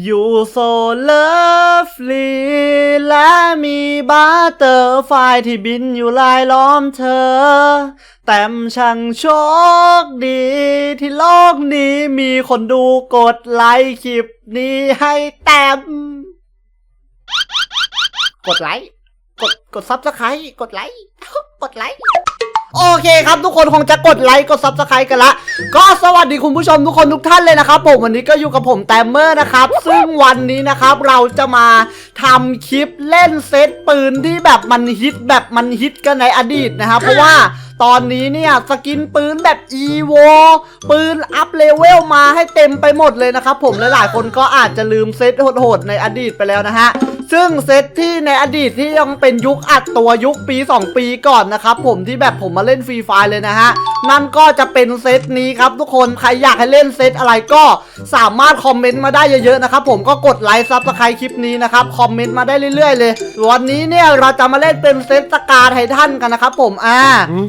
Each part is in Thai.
อยู่โซเลิฟลีและมีบัตเตอร์ไฟที่บินอยู่ลายล้อมเธอ แต่มช่างโชคดี ที่โลกนี้มีคนดูกดไลค์คลิปนี้ให้แต้มกดไลค์ กดกดซับสไครต์กดไลค์ กดไลค์ โอเคครับทุกคนคงจะกดไลค์กดซับสไครต์กันละ ก็สวัสดีคุณผู้ชมทุกคนทุกท่านเลยนะครับผมวันนี้ก็อยู่กับผมแตมเมอร์นะครับ ซึ่งวันนี้นะครับเราจะมาทำคลิปเล่นเซตปืนที่แบบมันฮิตแบบมันฮิตกันในอดีตนะครับเพราะว่าตอนนี้เนี่ยสกินปืนแบบ EVO ปืนอัพเลเวลมาให้เต็มไปหมดเลยนะครับผมหลายๆคนก็อาจจะลืมเซตโหดๆในอดีตไปแล้วนะฮะ ซึ่งเซตที่ในอดีตที่ยังเป็นยุคอัดตัวยุคปี 2 ปีก่อนนะครับผมที่แบบผมมาเล่นฟรีไฟล์เลยนะฮะ นั่นก็จะเป็นเซตนี้ครับทุกคนใครอยากให้เล่นเซตอะไรก็สามารถคอมเมนต์มาได้เยอะๆนะครับผมก็กดไลค์ซับสไครต์คลิปนี้นะครับคอมเมนต์มาได้เรื่อยๆ เลยวันนี้เนี่ยเราจะมาเล่นเป็นเซตสกาไททันกันนะครับผมอ่า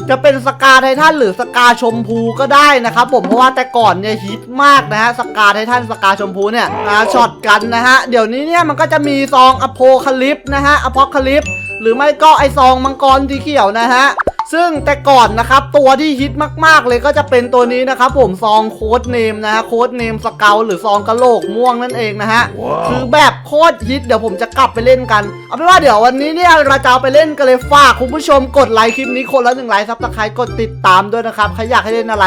จะเป็นสกาไททันหรือสกาชมพูก็ได้นะครับผมเพราะว่าแต่ก่อนเนี่ยฮิตมากนะฮะสกาไททันสกาชมพูเนี่ยอ่าช็อตกันนะฮะเดี๋ยวนี้เนี่ยมันก็จะมีซองอโพคาลิปนะฮะอพอคาลิปหรือไม่ก็ไอซองมังกรสีเขียวนะฮะ ซึ่งแต่ก่อนนะครับตัวที่ฮิตมากๆเลยก็จะเป็นตัวนี้นะครับผมซองโค้ดเนมนะฮะโค้ดเนมสเกลหรือซองกะโหลกม่วงนั่นเองนะฮะคือแบบโคตรฮิตเดี๋ยวผมจะกลับไปเล่นกันเอาเป็นว่าเดี๋ยววันนี้เนี่ยเราจะเอาไปเล่นกันเลยฝากคุณผู้ชมกดไลค์คลิปนี้คนละหนึ่งไลค์ซับสไครต์กดติดตามด้วยนะครับใครอยากให้เล่นอะไร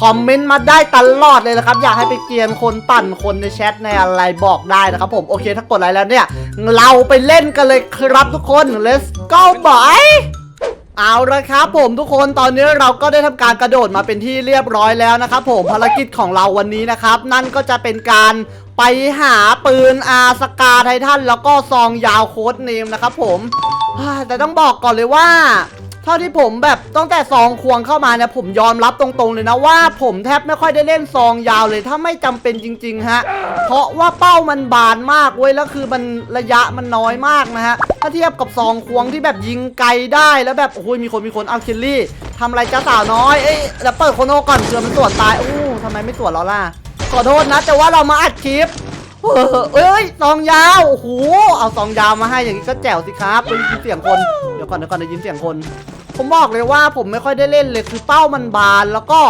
คอมเมนต์มาได้ตลอดเลยนะครับอยากให้ไปเกรียนคนปั่นคนในแชทในอะไรบอกได้นะครับผมโอเคถ้ากดไลค์แล้วเนี่ยเราไปเล่นกันเลยครับทุกคน let's go boy เอาละครับผมทุกคนตอนนี้เราก็ได้ทำการกระโดดมาเป็นที่เรียบร้อยแล้วนะครับผมภารกิจของเราวันนี้นะครับ นั่นก็จะเป็นการไปหาปืนอาสกาไททันแล้วก็ซองยาวโค้ดเนมนะครับผมแต่ต้องบอกก่อนเลยว่า ท่าที่ผมแบบตั้งแต่ซองควงเข้ามาเนี่ยผมยอมรับตรงๆเลยนะว่าผมแทบไม่ค่อยได้เล่นซองยาวเลยถ้าไม่จำเป็นจริงๆฮะเพราะว่าเป้ามันบานมากเว้ยแล้วคือมันระยะมันน้อยมากนะฮะถ้าเทียบกับซองควงที่แบบยิงไกลได้แล้วแบบโอ้ยมีคนมีคนเอาเคลลี่ทำอะไรจ้าสาวน้อยเอ้ยเดี๋ยวเปิดโคโนก่อนเผื่อมันสวนตายอู้ทำไมไม่สวนเราล่ะขอโทษนะ แต่ว่าเรามาอัดคลิปเออเอ้ยซองยาวโอ้โหเอาซองยาวมาให้อย่างนี้ก็แจ๋วสิครับได้ยินเสียงคน เดี๋ยวก่อนเดี๋ยวก่อนได้ยินเสียงคน ผมบอกเลยว่าผมไม่ค่อยได้เล่นเลยคือเป้ามันบานแล้วก็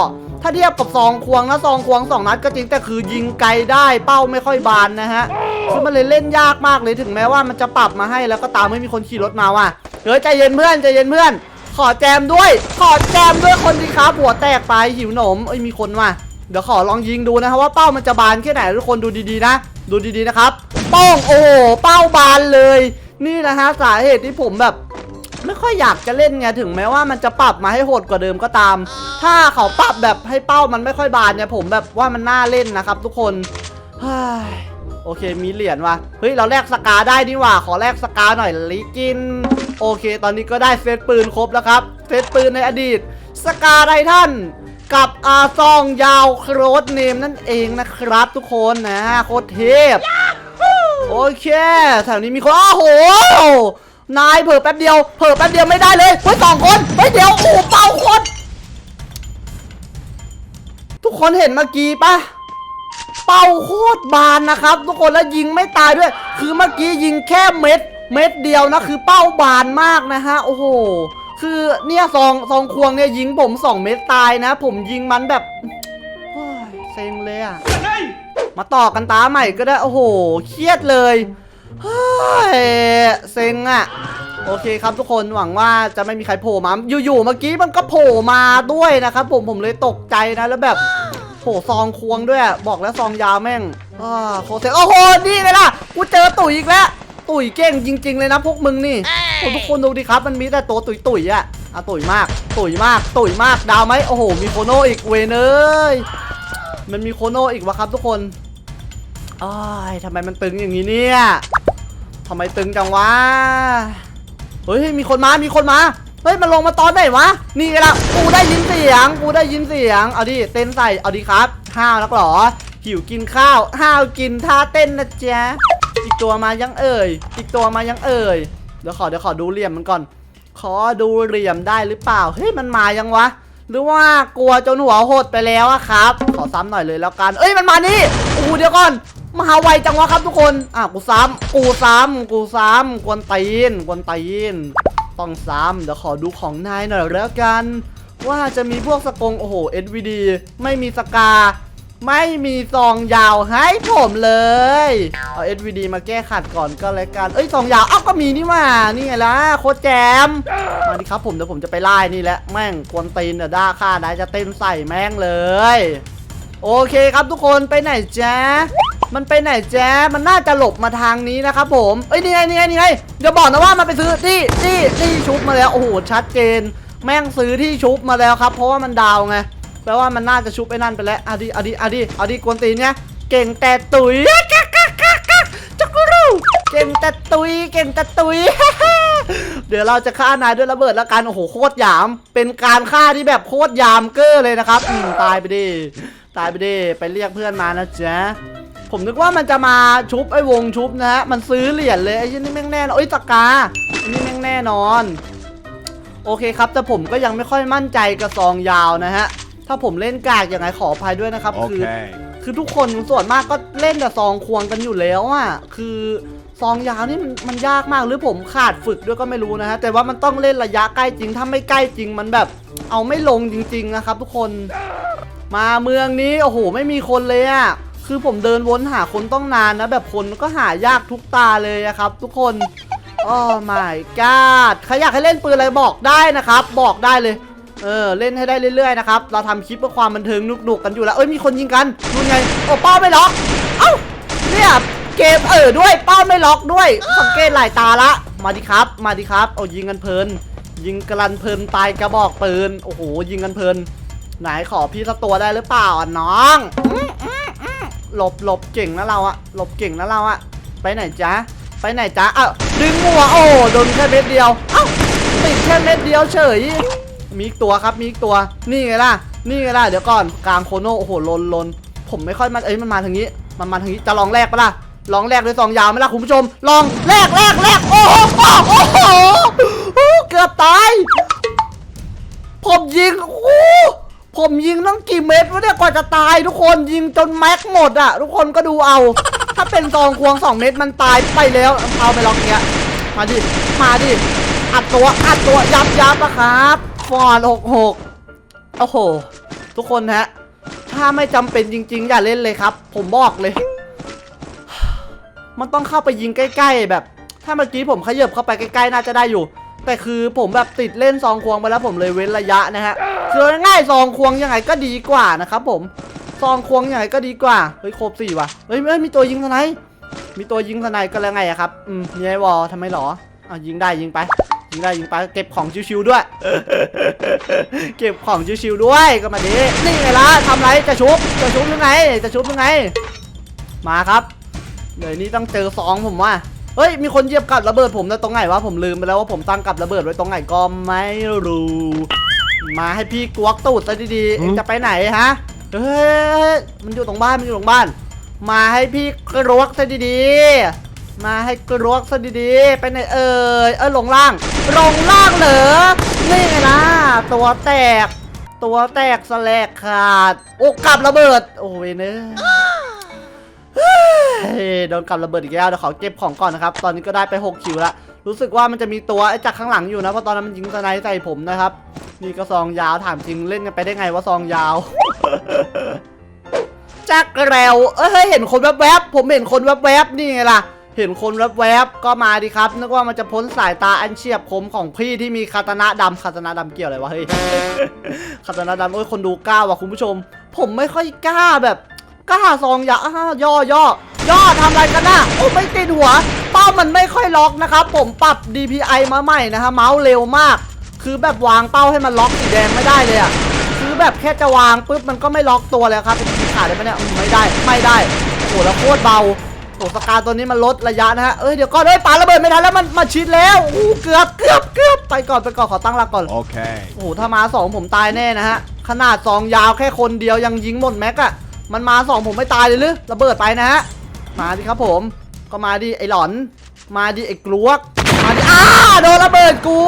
ถ้าเทียบกับซองควงนะซองควงสองนัดก็จริงแต่คือยิงไกลได้เป้าไม่ค่อยบานนะฮะคือมันเลยเล่นยากมากเลยถึงแม้ว่ามันจะปรับมาให้แล้วก็ตามไม่มีคนขี่รถมาว่ะเฮ้ยใจเย็นเพื่อนใจเย็นเพื่อน ขอแจมด้วย ขอแจมด้วยคนที่ครับหัวแตกไปหิวหนมเอ้ยมีคนว่ะเดี๋ยวขอลองยิงดูนะครับว่าเป้ามันจะบานแค่ไหนทุกคนดูดีๆนะ ดูดีๆนะครับป้งโอ้เป้าบานเลย นี่นะฮะสาเหตุที่ผมแบบ ไม่ค่อยอยากจะเล่นไงถึงแม้ว่ามันจะปรับมาให้โหดกว่าเดิมก็ตาม ถ้าเขาปรับแบบให้เป้ามันไม่ค่อยบานเนี่ยผมแบบว่ามันน่าเล่นนะครับ ทุกคนเฮ้ยโอเคมีเหรียญว่ะเฮ้ยเราแลกสกาได้นี่หว่า ขอแลกสกาหน่อยลิกิน โอเค ตอนนี้ก็ได้เซตปืนครบแล้วครับเซตปืนในอดีต สกาไททันกับอาซองยาวโครดเนมนั่นเองนะครับ ทุกคนนะโคตรเทพ โอเคแถวนี้มีคนอ้าวโห นายเผลอแป๊บเดียวเผลอแป๊บเดียวไม่ได้เลยเฮ้ยสองคนเฮ้ยเดี๋ยวโอ้โหเป้าคนทุกคนเห็นเมื่อกี้ปะเป้าโคตรบานนะครับ ทุกคนแล้วยิงไม่ตายด้วย คือเมื่อกี้ยิงแค่เม็ด เม็ดเดียวนะคือเป้าบานมากนะฮะโอ้โหคือเนี่ยซองซองควงเนี่ยยิงผมสองเม็ดตายนะ ผมยิงมันแบบโอ้ยเซ็งเลยอะมาต่อกันตาใหม่ก็ได้โอ้โหเครียดเลย เฮ้ยเซ็งอะโอเคครับทุกคนหวังว่าจะไม่มีใครโผล่มาอยู่ๆเมื่อกี้มันก็โผล่มาด้วยนะครับผมผมเลยตกใจนะแล้วแบบโผล่ซองควงด้วย บอกแล้วซองยาวแม่งอ่าโคเซ็งโอ้โหนี่เลยล่ะกูเจอตุ๋ยอีกแล้วตุ๋ยเก่งจริง ๆ เลยนะพวกมึงนี่ทุกคนดูดิครับ มันมีแต่ตัวตุ๋ยตุ๋ยๆอะอะตุ๋ยมาก ตุ๋ยมาก ตุ๋ยมาก ดาวไหมโอ้โห มีโคโนอีกเวนเอ้ยมันมีโคโนอีกวะครับทุกคนอ้ายทำไมมันตึงอย่างนี้เนี่ย ทำไมตึงจังวะ เฮ้ยมีคนมา มีคนมา เฮ้ยมันลงมาตอนไหนวะ นี่ไงล่ะกูได้ยินเสียง กูได้ยินเสียง เอาดิเต้นใส่ เอาดิครับ ห้าวนักหรอ หิวกินข้าว ห้าวกินท่าเต้นนะจ๊ะ อีกตัวมายังเอ่ย อีกตัวมายังเอ่ย เดี๋ยวขอเดี๋ยวขอดูเหลี่ยมมันก่อน ขอดูเหลี่ยมได้หรือเปล่า เฮ้ยมันมายังวะ หรือว่ากลัวจนหัวหดไปแล้วอะครับ ขอซ้ำหน่อยเลยแล้วกันเอ้ยมันมานี่โอ้โหเดี๋ยวก่อนมาหาไวจังวะครับทุกคนอะกูซ้ำกูซ้ำกูซ้ำกวนตีนกวนตีนต้องซ้ำเดี๋ยวขอดูของนายหน่อยแล้วกัน ว่าจะมีพวกสกงโอ้โห SVD ไม่มีสกา ไม่มีซองยาวให้ผมเลย เอา SVD มาแก้ขัดก่อนก็แล้วกัน เอ้ยซองยาวอ้าก็มีนี่มา นี่ไงล่ะโคตรแจม มาดิครับผมเดี๋ยวผมจะไปไล่นี่แหละ แม่งกวนตีนเดี๋ยวด้าค่าได้จะเต้นใส่แม่งเลย โอเคครับทุกคนไปไหนแจ๊ะมันไปไหนแจ๊มันน่าจะหลบมาทางนี้นะครับผม เอ้ยนี่ไงนี่ไงนี่ไงเดี๋ยวบอกนะว่ามันไปซื้อที่ที่ที่ชุบมาแล้ว โอ้โหชัดเจน แม่งซื้อที่ชุบมาแล้วครับ เพราะว่ามันดาวไง แปลว่ามันน่าจะชุบไปนั่นไปแล้วเอาดิเอาดิเอาดิเอาดิกวนตีนเนี่ยเก่งแต่ตุ๋ยกักกักกักกักจักรูเก่งแต่ตุยเก่งแต่ตุยเดี๋ยวเราจะฆ่านายด้วยระเบิดแล้วกันโอ้โหโคตรหยาม เป็นการฆ่าที่แบบโคตรหยามเกอร์เลยนะครับอืมตายไปดิตายไปดิไปเรียกเพื่อนมานะจ๊ะผมนึกว่ามันจะมาชุบไอ้วงชุบนะฮะมันซื้อเหรียญเลยไอ้ยี่นี่แม่งแน่นอนเอ้ยตะกาอันนี้แม่งแน่นอน โอเคครับแต่ผมก็ยังไม่ค่อยมั่นใจกับซองยาวนะฮะ ถ้าผมเล่นกากอย่างไรขออภัยด้วยนะครับคือ Okay. คือทุกคนส่วนมากก็เล่นกับซองควงกันอยู่แล้วอะคือซองยาวนี่มันมันยากมากหรือผมขาดฝึกด้วยก็ไม่รู้นะฮะแต่ว่ามันต้องเล่นระยะใกล้จริง ถ้าไม่ใกล้จริงมันแบบ เอาไม่ลงจริง ๆ นะครับ ทุกคนมาเมืองนี้โอ้โหไม่มีคนเลยอะคือผมเดินวนหาคนต้องนานนะ แบบคนก็หายากทุกตาเลยอะครับ ทุกคนโอ้ my god ใครอยากให้เล่นปืนอะไรบอกได้นะครับ บอกได้เลย เออเล่นให้ได้เรื่อยๆนะครับเราทำคลิปเพื่อความบันเทิงนุกๆกันอยู่แล้วเอ้ยมีคนยิงกันดูไงโอ้ป้าไม่ล็อกเอ้าเนี่ยเกมเออด้วยป้าไม่ล็อกด้วยสังเกตหลายตาละมาดิครับ มาดิครับเอายิงกันเพลิน ยิงกระันเพลินตายกระบอกปืนโอ้โหยิงกันเพลิน ไหนขอพี่สักตัวได้หรือเปล่าอะน้องหลบหลบเก่งนะเราอะหลบเก่งนะเราอะไปไหนจ๊ะไปไหนจ๊ะเอ้าดึงหัวโอ้โดนแค่เม็ดเดียวเอ้าติดแค่เม็ดเดียวเฉย มีอีกตัวครับมีอีกตัว นี่ไงล่ะ นี่ไงล่ะ เดี๋ยวก่อนกลางโคโนโอ้โหลนลนผมไม่ค่อยมันเอ้ยมันมาทางนี้ มันมาทางนี้จะลองแลกปะล่ะลองแลกด้วยซองยาวไหมล่ะคุณผู้ชม ลองแลกแลกแลกโอ้โหโอ้โหเกือบตาย ผมยิงโอ้ผมยิงตั้งกี่เม็ดวะเนี่ยกว่าจะตายทุกคนยิงจนแม็กหมดอะทุกคนก็ดูเอา ถ้าเป็นซองควงสองเม็ดมันตายไปแล้วเอาไปลองเนี้ยมาดิมาดิอัดตัวอัดตัวยับยับอะครับ ฟอนหกหกโอ้โห ทุกคนฮะ ถ้าไม่จำเป็นจริง ๆ อย่าเล่นเลยครับ ผมบอกเลย มันต้องเข้าไปยิงใกล้ ๆ แบบ ถ้าเมื่อกี้ผมขยับเข้าไปใกล้ ๆ น่าจะได้อยู่ แต่คือผมแบบติดเล่นซองควงไปแล้วผมเลยเว้นระยะนะฮะคือง่ายๆซองควงยังไงก็ดีกว่านะครับผมซองควงยังไงก็ดีกว่า เฮ้ยครบสี่ว่ะ เฮ้ยเอ้ยมีตัวยิงทนายมีตัวยิงทนายก็แล้วไงอะครับ อืมมีไอวอลทำไมหรออะยิงได้ยิงไป ยิงได้ยิงไปเก็บของชิวๆด้วย เก็บของชิวๆด้วยก็มาดินี่ไงล่ะทำไรจะชุบจะชุบยังไง จะชุบยังไง มาครับเดี๋ยวนี้ต้องเจอซองผมว่าเฮ้ยมีคนเหยียบกับระเบิดผมนะตรงไหนวะผมลืมไปแล้วว่าผมตั้งกับระเบิดไว้ตรงไหนก็ไม่รู้ มาให้พี่กวกตูดซะดีๆเอ็งจะไปไหนฮะเฮ้ยมันอยู่ตรงบ้านมันอยู่ตรงบ้าน มาให้พี่กรวกซะดีๆ มาให้กรวกซะดีๆ ไปไหนเอ่ยเออลงล่าง ลงล่างเหรอ นี่ไงล่ะ ตัวแตก ตัวแตกสแลกขาด โอ้กลับระเบิด โอ้ยเนอะเฮ้ยโดนกลับระเบิดอีกแล้วเดี๋ยวขอเก็บของก่อนนะครับ ตอนนี้ก็ได้ไป6คิวล้วรู้สึกว่ามันจะมีตัวไอ้จากข้างหลังอยู่นะ เพราะตอนนั้นมันยิงสไนด์ใส่ผมนะครับ นี่ก็ซองยาวถามจริงเล่นกันไปได้ไงว่าซองยาวจักแรวเอ้ยเห็นคนแวบๆ ผมเห็นคนแวบๆ นี่ไงล่ะ เห็นคนแวบๆก็มาดิครับนึกว่ามันจะพ้นสายตาอันเฉียบคมของพี่ที่มีคาตานะดำคาตานะดำเกี่ยวอะไรวะเฮ้ยคาตานะดำโอ้ยคนดูกล้าว่ะคุณผู้ชม ผมไม่ค่อยกล้าแบบกล้าซองยาอ้าย่อย่อย่อทำอะไรกันนะโอ้ไม่ติดหัวเป้ามันไม่ค่อยล็อกนะครับผมปรับ DPI มาใหม่นะฮะเมาส์เร็วมาก คือแบบวางเป้าให้มันล็อกสีแดงไม่ได้เลยอะคือแบบแค่จะวางปุ๊บมันก็ไม่ล็อกตัวเลยครับขาดได้ไหมเนี่ยไม่ได้ไม่ได้โอ้โหแล้วโคตรเบา โอ้สกาตัวนี้มันลดระยะนะฮะเอ้ยเดี๋ยวก่อนเอ้ยปาระเบิดไม่ทันแล้วมันมาชิดแล้วอู้เกือบเกือบเกือบไปก่อนไปก่อนขอตั้งหลักก่อน Okay. โอ้โหถ้ามาสองผมตายแน่นะฮะขนาดซองยาวแค่คนเดียวยังยิงหมดแม็กอะมันมาสองผมไม่ตายเลยหรือระเบิดไปนะฮะมาดิครับผมก็มาดิไอหลอน มาดิไอกลวกมมาดิอ้าโดนระเบิดกู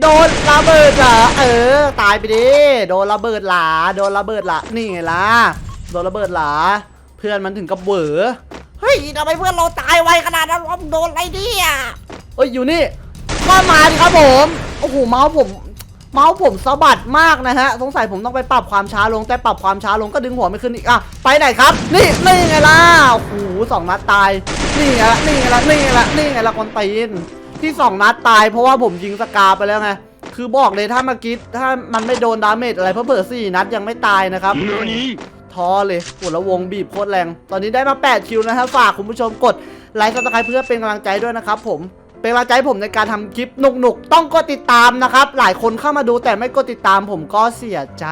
โดนระเบิดเหรอเออ ตายไปดิโดนระเบิดหลาโดนระเบิดหลานี่ไงล่ะโดนระเบิดหลาเพื่อนมันถึงกับเหวอ เฮ้ยทำไมเพื่อนเราตายไวขนาดนั้นวะมึงโดนอะไรเนี่ยเอ้ยอยู่นี่ก็มาดิครับผมโอ้โหเมาส์ผม เมาส์ผมสะบัดมากนะฮะสงสัยผมต้องไปปรับความช้าลงแต่ปรับความช้าลงก็ดึงหัวไม่ขึ้นอีกอะไปไหนครับ นี่นี่ไงล่ะโอ้โหสองนัดตาย นี่ไงละนี่ไงละนี่ไงละนี่ไงละคนตีนที่สองนัดตายเพราะว่าผมยิงสกาไปแล้วไงคือบอกเลยถ้าเมื่อกี้ถ้ามันไม่โดนดาเมจอะไรเพราะเผื่อสี่นัดยังไม่ตายนะครับ ท้อเลยปวดละวงบีบโคตรแรง ตอนนี้ได้มา 8 คิวนะครับฝากคุณผู้ชมกดไลค์ซับสไครป์เพื่อเป็นกำลังใจด้วยนะครับผมเป็นกำลังใจผมในการทำคลิปหนุกๆ ต้องกดติดตามนะครับ หลายคนเข้ามาดูแต่ไม่กดติดตามผมก็เสียใจ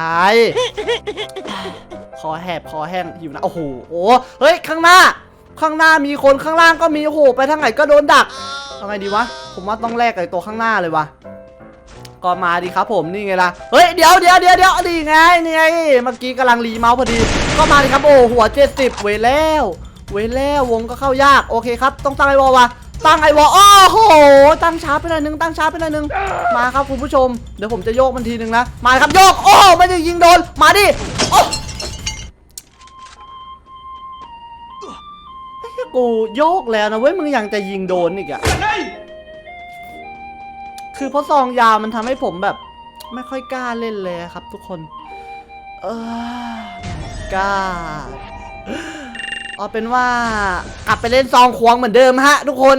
คอแหบคอแห้งหิวนะโอ้โหโอ้เฮ้ยข้างหน้า ข้างหน้ามีคนข้างล่างก็มีโอ้โหไปทางไหนก็โดนดักทำไงดีวะผมว่าต้องแลกไอ้ตัวข้างหน้าเลยวะ ก็มาดิครับผมนี่ไงล่ะเฮ้ยเดี๋ยวเดี๋ยวเดี๋ยวเดี๋ยวนี่ไงนี่ไงเมื่อกี้กำลังรีเมาส์พอดีก็มาดิครับโอ้หัวเจ็ดสิบเวแล้วเวแล้ววงก็เข้ายากโอเคครับ ต้องตั้งไอวอลวะตั้งไอวอลโอ้โหตั้งช้าไปหน่อยนึงตั้งช้าไปหน่อยนึงมาครับคุณผู้ชมเดี๋ยวผมจะโยกมันทีนึงนะมาครับโยกโอ้ไม่ได้ยิงโดนมาดิโอ้ยกูโยกแล้วนะเว้ยมึงยังจะยิงโดนอีกอะ คือเพราะซองยาวมันทำให้ผมแบบ ไม่ค่อยกล้าเล่นเลยครับ ทุกคน เออกล้าเอาเป็นว่ากลับไปเล่นซองควงเหมือนเดิมฮะ ทุกคน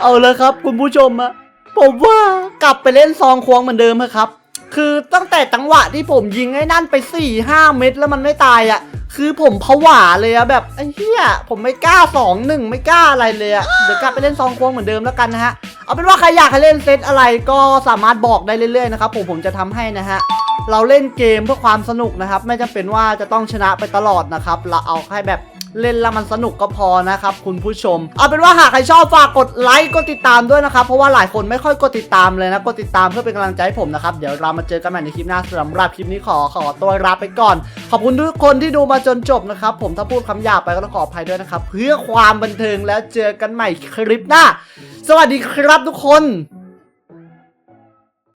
เอาเลยครับ คุณผู้ชมอะผมว่ากลับไปเล่นซองควงเหมือนเดิมเถอะครับ คือตั้งแต่จังหวะที่ผมยิงไอ้นั่นไป4ี่ห้าเม็ดแล้วมันไม่ตายอะคือผมผวาเลยอะแบบไอ้เหี้ยผมไม่กล้าสองหนึ่งไม่กล้าอะไรเลยอะเดี๋ยวกลับไปเล่นซองควงเหมือนเดิมแล้วกันนะฮะ เอาเป็นว่าใครอยากให้เล่นเซตอะไรก็สามารถบอกได้เรื่อยๆนะครับผมผมจะทำให้นะฮะเราเล่นเกมเพื่อความสนุกนะครับ ไม่จำเป็นว่าจะต้องชนะไปตลอดนะครับ เราเอาแค่แบบ เล่นแล้วมันสนุกก็พอนะครับคุณผู้ชม เอาเป็นว่าหากใครชอบฝากกดไลค์กดติดตามด้วยนะครับ เพราะว่าหลายคนไม่ค่อยกดติดตามเลยนะ กดติดตามเพื่อเป็นกำลังใจให้ผมนะครับ เดี๋ยวเรามาเจอกันใหม่ในคลิปหน้าสำหรับคลิปนี้ขอขอตัวลาไปก่อน ขอบคุณทุกคนที่ดูมาจนจบนะครับ ผมถ้าพูดคำหยาบไปก็ต้องขออภัยด้วยนะครับ เพื่อความบันเทิงแล้วเจอกันใหม่คลิปหน้า สวัสดีครับทุกคน